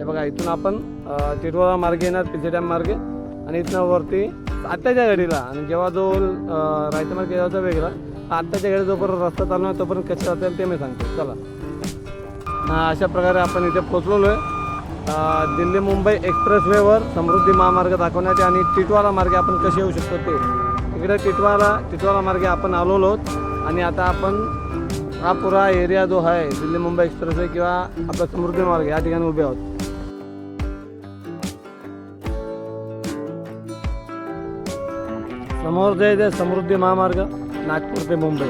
हे बघा इथून आपण अ, टिटवाळा मार्गे येणार पिझे डॅम मार्गे. आणि इथनं वरती आत्ताच्या गाडीला आणि जेव्हा जो अ, रायता मार्गे यायचा वेगळा आत्ताच्या गाडी जोपर्यंत रस्ता चालू आहे तोपर्यंत कसे असेल ते मी सांगतो. चला. हा, अशा प्रकारे आपण इथे पोचलेलो आहे दिल्ली मुंबई एक्सप्रेसवेवर समृद्धी महामार्ग दाखवण्याचे आणि टिटवाला मार्गे आपण कसे येऊ शकतो ते. इकडे टिटवाला टिटवाला मार्गे आपण आलेलो आहोत. आणि आता आपण हा पुरा एरिया जो आहे दिल्ली मुंबई एक्सप्रेसवे किंवा आपला समृद्धी मार्ग या ठिकाणी उभे आहोत. समोर जे ते समृद्धी महामार्ग नागपूर ते मुंबई.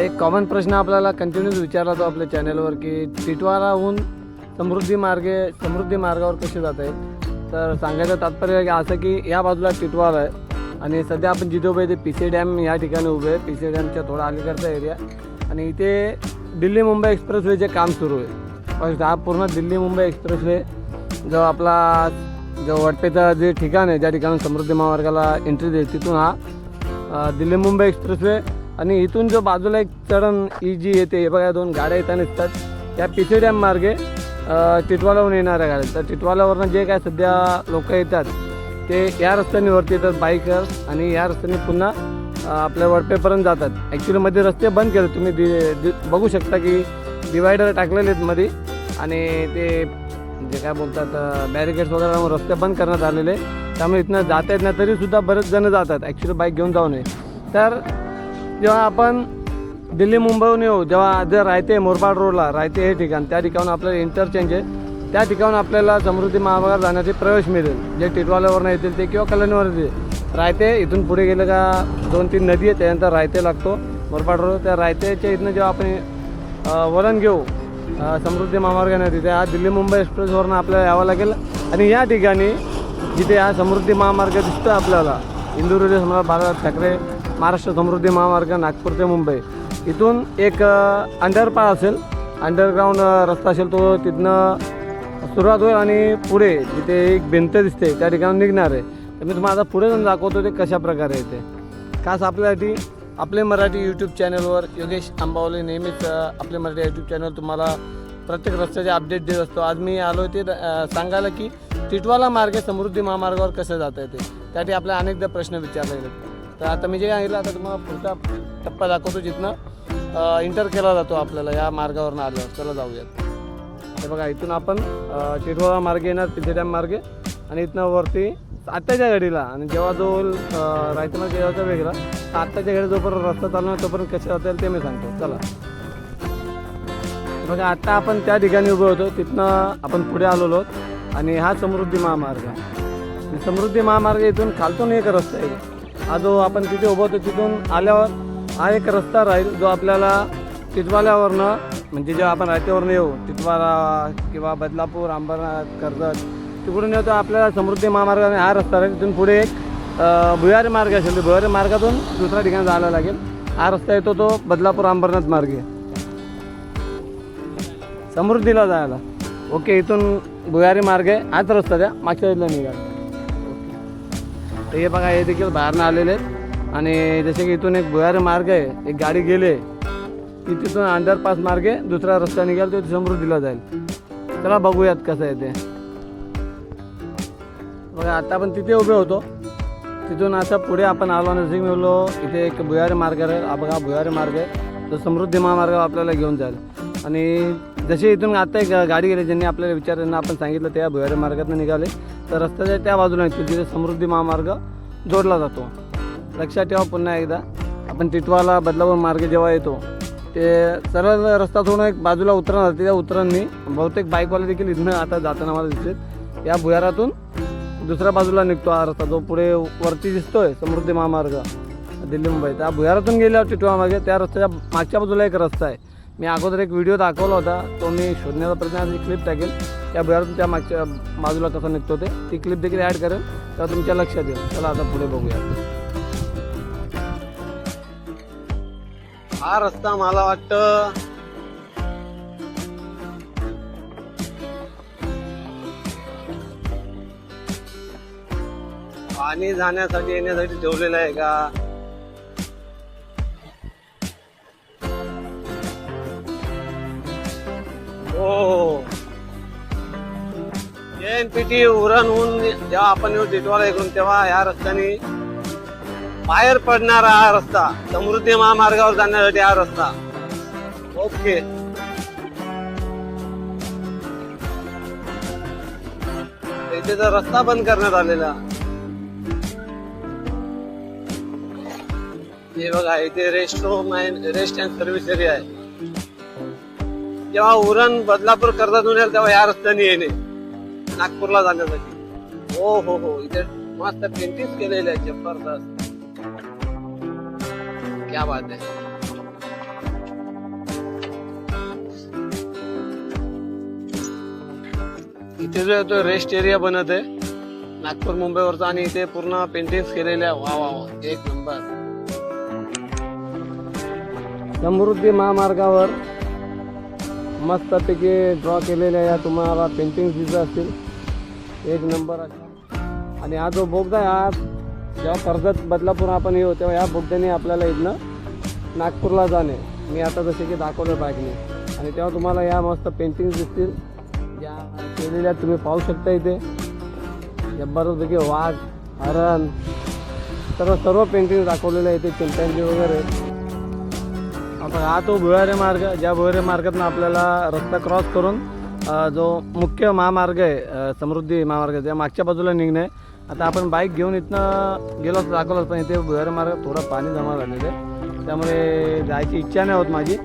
एक कॉमन प्रश्न आपल्याला कंटिन्यूस विचारला जातो आपल्या चॅनलवर की टिटवाराहून समृद्धी मार्गे समृद्धी मार्गावर कसे जात आहेत? तर सांगायचं तात्पर्य आहे की असं की या बाजूला टिटवार आहे आणि सध्या आपण जिथे उभे आहे पी सी डॅम या ठिकाणी उभे आहे. पी सी डॅमच्या थोडा अलीकडचा एरिया आणि इथे दिल्ली मुंबई एक्सप्रेसवेचे काम सुरू आहे. हा पूर्ण दिल्ली मुंबई एक्सप्रेसवे जो आपला जो वाटपेचं जे ठिकाण आहे ज्या ठिकाणी समृद्धी महामार्गाला एंट्री देईल तिथून हा दिल्ली मुंबई एक्सप्रेसवे आणि इथून जो बाजूला एक चढण ही जी येते हे बघा दोन गाड्या येताना निघतात. या पिसे डॅम मार्गे टिटवाल्यावरून टिटवालाहून येणाऱ्या गाड्या. तर टिटवालावरनं जे काय सध्या लोक येतात ते या रस्त्याने वरती येतात बाईकर्स आणि या रस्त्याने पुन्हा आपल्या वडपेपर्यंत जातात. ॲक्च्युली मध्ये रस्ते बंद केले तुम्ही दि- दि- बघू शकता की डिवायडर टाकलेले आहेत मध्ये आणि ते जे काय बोलतात बॅरिकेड्स वगैरे लावून रस्ते बंद करण्यात आलेले त्यामुळे इथनं जाता येत नाही तरीसुद्धा बरेच जण जातात. ॲक्च्युली बाईक घेऊन जाऊ नये. तर जेव्हा आपण दिल्ली मुंबईहून येऊ जेव्हा जर रायते मुरबाड रोडला रायते हे ठिकाण त्या ठिकाणून आपल्याला इंटरचेंज आहे. त्या ठिकाणून आपल्याला समृद्धी महामार्गावर जाण्याचे प्रवेश मिळेल. जे टिटवाल्यावरनं येतील ते किंवा कल्याणवर येतील. रायते इथून पुढे गेलं का दोन तीन नदी आहे त्यानंतर रायते लागतो. मुरबाड रोड त्या रायतेच्या इथनं जेव्हा आपण वळण घेऊ समृद्धी महामार्गाने तिथे. हा दिल्ली मुंबई एक्सप्रेसवरनं आपल्याला यावं लागेल. आणि या ठिकाणी जिथे हा समृद्धी महामार्ग दिसतो आपल्याला इंदुरुले सम्राट बाळासाहेब ठाकरे महाराष्ट्र समृद्धी महामार्ग नागपूर ते मुंबई. इथून एक अंडरपास असेल. अंडरग्राऊंड रस्ता असेल तो तिथनं सुरुवात होईल आणि पुढे जिथे एक भिंत दिसते त्या ठिकाणी निघणार आहे. तर मी तुम्हाला आता पुढे जाऊन दाखवतो ते कशा प्रकारे येते खास आपल्यासाठी आपले मराठी यूट्यूब चॅनलवर योगेश आंबावले नेहमीच आपले मराठी यूट्यूब चॅनल तुम्हाला प्रत्येक रस्त्याचे अपडेट देत असतो. आज मी आलो ते सांगायला की टिटवाला मार्गे समृद्धी महामार्गावर कसं जाता येते? त्यासाठी आपल्याला अनेकदा प्रश्न विचारले गेले तर आता मी जे सांगितलं आता तुम्हाला पुढचा टप्पा दाखवतो जिथनं इंटर केला जातो आपल्याला या मार्गावरनं आल्यावर. चला जाऊयात. हे बघा इथून आपण टिटवाला मार्गे येणार तिथे मार्गे आणि इथनं वरती आत्ताच्या गाडीला आणि जेव्हा जो रायता मार्गे वेगळा आत्ताच्या गाडी जोपर्यंत रस्ता चालणार तोपर्यंत कसे जातील ते मी सांगतो. चला. हे बघा आत्ता आपण त्या ठिकाणी उभे होतो. तिथनं आपण पुढे आलेलो आहोत. आणि हा समृद्धी महामार्ग आणि समृद्धी महामार्ग इथून खालतून एक रस्ता आहे. हा जो आपण तिथे उभं होतो तिथून आल्यावर हा एक रस्ता राहील जो आपल्याला तिथवाल्यावरनं म्हणजे जेव्हा आपण रायतेवरनं येऊ तिथवाला किंवा बदलापूर अंबरनाथ कर्जत तिकडून येतो आपल्याला समृद्धी महामार्गाने हा रस्ता राहील तिथून पुढे एक भुयारी मार्ग असेल तर भुयारी मार्गातून दुसऱ्या ठिकाणी जायला लागेल. हा रस्ता येतो तो बदलापूर अंबरनाथ मार्गे. समृद्धीला जायला. ओके इथून भुयारी मार्ग आहे. हाच रस्ता द्या. मागच्या साईडला निघाला तर हे बघा हे देखील बाहेरनं आलेले आहेत. आणि जसे की इथून एक भुयारी मार्ग आहे. एक गाडी गेले की तिथून अंडरपास मार्गे दुसरा रस्ता निघाल तो समृद्धीला जाईल. चला बघूयात कसं आहे ते. बघा आता आपण तिथे उभे होतो. तिथून असं पुढे आपण आलो नजदीक मिळलो इथे एक भुयारी मार्ग आहे. बघा भुयारी मार्ग आहे. तो समृद्धी महामार्ग आपल्याला घेऊन जाईल. आणि जसे इथून आता एक गाडी गेली ज्यांनी आपल्याला विचारांना आपण सांगितलं त्या भुयारी मार्गातून निघाले. तर रस्त्याच्या त्या बाजूला येतो तिथे समृद्धी महामार्ग जोडला जातो. लक्षात ठेवा पुन्हा एकदा. आपण टिटवाला बदलापूर मार्ग जेव्हा येतो ते सरळ रस्ता थोडं एक बाजूला उतरण जाते त्या उतरणनी बहुतेक बाईकवाले देखील इथनं आता जाताना मला दिसते या भुयारातून दुसऱ्या बाजूला निघतो हा रस्ता जो पुढे वरती दिसतोय समृद्धी महामार्ग दिल्ली मुंबई. त्या भुयारातून गेल्यावर टिटवा त्या रस्त्याच्या मागच्या बाजूला एक रस्ता आहे. मी अगोदर एक व्हिडिओ दाखवला होता तो मी शोधण्याचा प्रयत्न क्लिप टाकेल. त्या भुयारातून त्या मागच्या बाजूला कसा निघतो ते. ती क्लिप देखील ॲड करेल तर तुमच्या लक्षात येईल. चला आता पुढे बघूया. हा रस्ता मला वाटतं पाणी जाण्यासाठी येण्यासाठी ठेवलेलं आहे का? हो. एनपीटी होऊन जेव्हा आपण येऊ टिटवाला इकडून तेव्हा या रस्त्याने बाहेर पडणारा हा रस्ता समृद्धी महामार्गावर जाण्यासाठी हा रस्ता. ओके. इथे तर रस्ता बंद करण्यात आलेला. हे बघा इथे रेस्ट रूम आहे रेस्ट अँड सर्व्हिस एरिया आहे. जेव्हा उरण बदलापूर करतात येईल तेव्हा या रस्त्याने येणे. नागपूरला जाण्यासाठी. हो हो हो इथे मस्त पेंटिंग केलेले आहे जबरदस्त. क्या बात आहे. इथे जो आहे तो रेस्ट एरिया बनत आहे. नागपूर मुंबईवरचा आणि इथे पूर्ण पेंटिंग्स केलेल्या वा वा वा एक नंबर समृद्धी महामार्गावर मस्तपैकी ड्रॉ केलेल्या या तुम्हाला पेंटिंग दिसत असतील. एक नंबर असा आणि हा जो बोगदा आहे हा जेव्हा कर्जत बदलापूर आपण येऊ तेव्हा या बोगद्याने आपल्याला इथनं नागपूरला जाणे. मी आता जसे की दाखवलं बाईकने आणि तेव्हा तुम्हाला या मस्त पेंटिंग दिसतील. या केलेल्या तुम्ही पाहू शकता इथे. जबरदस्त वाघ हरण सर्व सर्व पेंटिंग दाखवलेल्या इथे चिंपांजी वगैरे. आता हा तो भुयारे मार्ग ज्या भुयारे मार्गातून आपल्याला रस्ता क्रॉस करून जो मुख्य महामार्ग आहे समृद्धी महामार्ग त्या मागच्या बाजूला निघणे. आहे. आता आपण बाईक घेऊन इथनं गेलो असतो दाखवलं पण इथे भुयारे मार्ग थोडं पाणी जमा झालेलं आहे. त्यामुळे जायची इच्छा नाही होत माझी.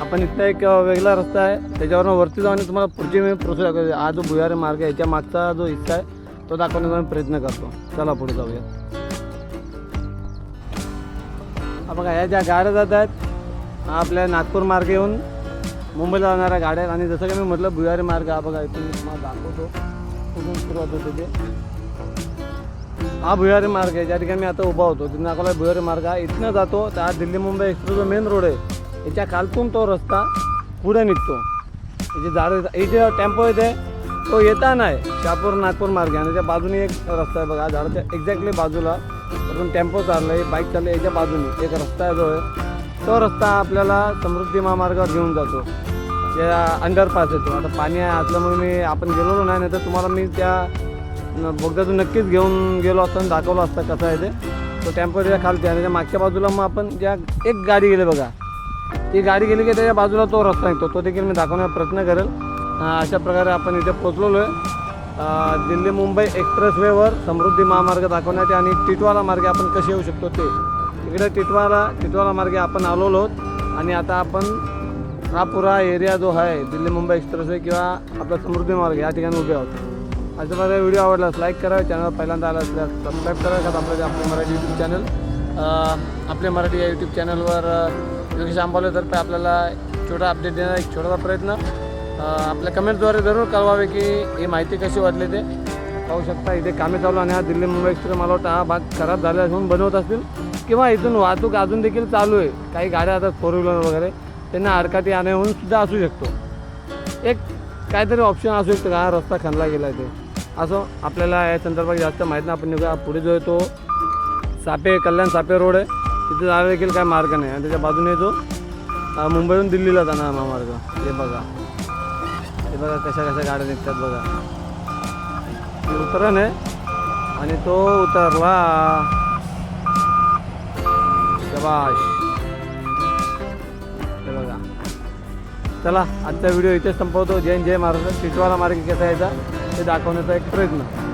आपण इथं एक वेगळा रस्ता आहे त्याच्यावरून वरती जाऊन तुम्हाला पुढची मी प्रोसेस दाखवतो. हा जो भुयारे मार्ग आहे याच्या मागचा जो हिस्सा आहे तो दाखवण्याचा मी प्रयत्न करतो. चला पुढे जाऊया. आपण बघा ह्या ज्या गाड्या जात आहेत हा आपल्या नागपूर मार्ग येऊन मुंबईला जाणाऱ्या गाड्या आणि जसं की मी म्हटलं भुयारी मार्ग हा बघा इथून तुम्हाला दाखवतो. कुठून सुरुवात होते ते. हा भुयारी मार्ग आहे. ज्या ठिकाणी मी आता उभा होतो तिथून दाखवला भुयारी मार्ग हा इथनं जातो त्या हा दिल्ली मुंबई एक्सप्रेस जो मेन रोड आहे याच्या खालतून तो रस्ता पुढे निघतो. याचे झाडं इथे टेम्पो येते. तो येता नाही. शहापूर नागपूर मार्ग. आणि त्याच्या बाजूने एक रस्ता आहे बघा. झाडाच्या एक्झॅक्टली बाजूला. टेम्पो टेम्पो आहे बाईक चालली याच्या बाजूने एक रस्ता आहे जो आहे. तो रस्ता आपल्याला समृद्धी महामार्गावर घेऊन जातो. त्या अंडरपास येतो. आता पाणी आहे असल्यामुळे मी आपण गेलेलो नाही नाही तर तुम्हाला मी त्या न- बोगद्यातून नक्कीच घेऊन गेलो असतो आणि दाखवलं असतं कसं आहे ते. तो टेम्पो त्याच्या खालती आणि त्याच्या मागच्या बाजूला मग आपण ज्या एक गाडी गेली बघा. ती गाडी गेली की त्याच्या बाजूला तो रस्ता निघतो. तो देखील मी दाखवण्याचा प्रयत्न करेल. अशा प्रकारे आपण इथे पोचलेलो आहे. दिल्ली मुंबई एक्सप्रेसवेवर समृद्धी महामार्ग दाखवण्यात आणि टिटवाला मार्गे आपण कसे येऊ शकतो ते. इकडे टिटवाला टिटवाला मार्गे आपण आलेलो आहोत. आणि आता आपण हा पुरा एरिया जो आहे दिल्ली मुंबई एक्सप्रेसवे किंवा आपला समृद्धी मार्ग या ठिकाणी उभे आहोत. अशा प्रकारे व्हिडिओ आवडलास लाईक करा. चॅनल पहिल्यांदा आला असल्यास सबस्क्राईब करा. का आपलं आपले मराठी यूट्यूब चॅनल आपले मराठी या यूट्यूब चॅनलवर योगेश आंबालेतर्फे आपल्याला छोटा अपडेट देण्याचा एक छोटासा प्रयत्न. आपल्या कमेंटद्वारे जरूर कळवावे की ही माहिती कशी वाटली ते. पाहू शकता इथे कामे चालू आणि हा दिल्ली मुंबई एक्सप्रेस मला वाटतं हा भाग खराब झाला म्हणून बनवत असतील. किंवा इथून वाहतूक अजून देखील चालू आहे. काही गाड्या आता फोर व्हीलर वगैरे त्यांना आडकाठी आणणे म्हणून सुद्धा असू शकतो. एक काहीतरी ऑप्शन असू शकतं का? हा रस्ता खणला गेला आहे ते. असं आपल्याला या संदर्भात जास्त माहीत नाही. आपण निघूया. पुढे जो आहे तो सापे कल्याण सापे रोड आहे. तिथे जायला देखील काय मार्ग नाही. आणि त्याच्या बाजूने जो मुंबईहून दिल्लीला जाणार महामार्ग. हे बघा. हे बघा कशा कशा गाड्या निघतात बघा. उतरण आहे. आणि तो उतरला. शबाश. हे बघा. चला आजचा व्हिडिओ इथे संपवतो. जैन जय महाराष्ट्र. टिटवाला मार्ग कसा यायचा ते दाखवण्याचा एक प्रयत्न.